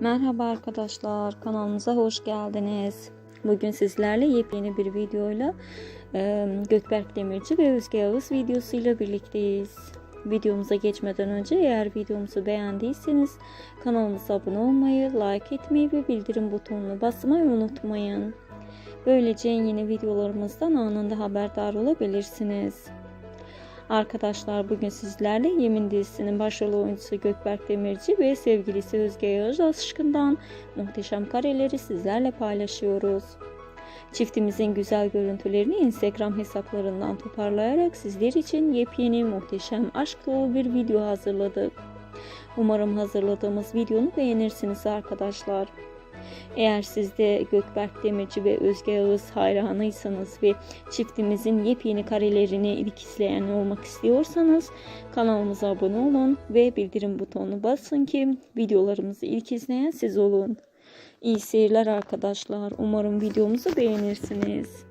Merhaba arkadaşlar, kanalımıza hoş geldiniz. Bugün sizlerle yepyeni bir videoyla e, Gökberk Demirci ve Özge Yağız videosuyla birlikteyiz. Videomuza geçmeden önce eğer videomuzu beğendiyseniz kanalımıza abone olmayı, like etmeyi ve bildirim butonuna basmayı unutmayın. Böylece yeni videolarımızdan anında haberdar olabilirsiniz. Arkadaşlar bugün sizlerle Yemin dizisinin başrol oyuncusu Gökberk Demirci ve sevgilisi Özge Yağız Aşkından muhteşem kareleri sizlerle paylaşıyoruz. Çiftimizin güzel görüntülerini Instagram hesaplarından toparlayarak sizler için yepyeni muhteşem aşk dolu bir video hazırladık. Umarım hazırladığımız videonu beğenirsiniz arkadaşlar. Eğer siz de Gökberk Demirci ve Özge Yağız hayranıysanız ve çiftimizin yepyeni karelerini ilk izleyen olmak istiyorsanız kanalımıza abone olun ve bildirim butonunu basın ki videolarımızı ilk izleyen siz olun. İyi seyirler arkadaşlar. Umarım videomuzu beğenirsiniz.